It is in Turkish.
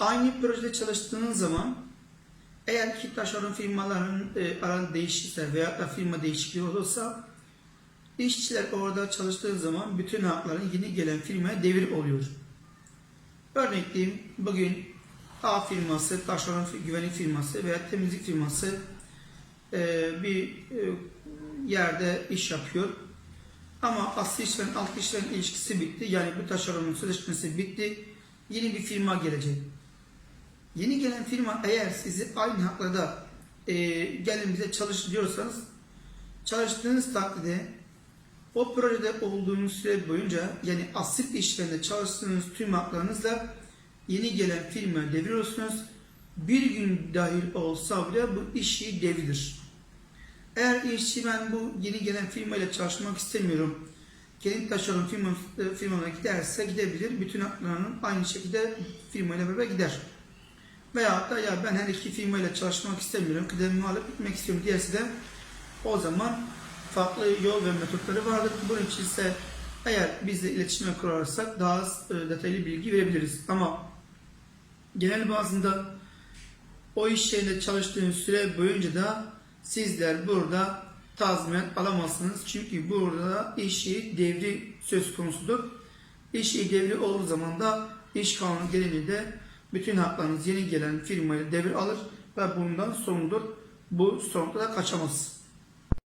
Aynı projede çalıştığınız zaman eğer ki taşeron firmaların e, aranı değişirse veya da firma değişikliği olursa işçiler orada çalıştığı zaman bütün hakların yeni gelen firmaya devir oluyor. Örnek diyeyim bugün A firması, taşeron güvenlik firması veya temizlik firması e, bir e, yerde iş yapıyor. Ama asli işveren alt işveren ilişkisi bitti. Yani bu taşeronun sözleşmesi bitti. Yeni bir firma gelecek. Yeni gelen firma eğer sizi aynı haklarda e, gelin bize çalış diyorsanız çalıştığınız takdirde o projede olduğunuz süre boyunca yani asil işlerinde çalıştığınız tüm haklarınızla yeni gelen firmaya deviriyorsunuz. Bir gün dahil olsa bile bu işi devridir. Eğer işçi ben bu yeni gelen firmayla çalışmak istemiyorum. Kendi taşeron firma, firmama giderse gidebilir. Bütün haklarının aynı şekilde firmayla beraber gider. Veyahut da ya ben her iki firmayla çalışmak istemiyorum. Kıdemimi alıp gitmek istiyorum diyerse de o zaman farklı yol ve metotları vardır. Bunun için ise eğer bizle iletişime kurarsak daha e, detaylı bilgi verebiliriz. Ama genel bazında o iş yerinde çalıştığınız süre boyunca da sizler burada tazminat alamazsınız. Çünkü burada iş yeri devri söz konusudur. İş yeri devri olduğu zaman da iş kanunu gereği de bütün haklarınız yeni gelen firmaya devir alır ve bundan sorumludur. Bu sorumlulukla da kaçamaz.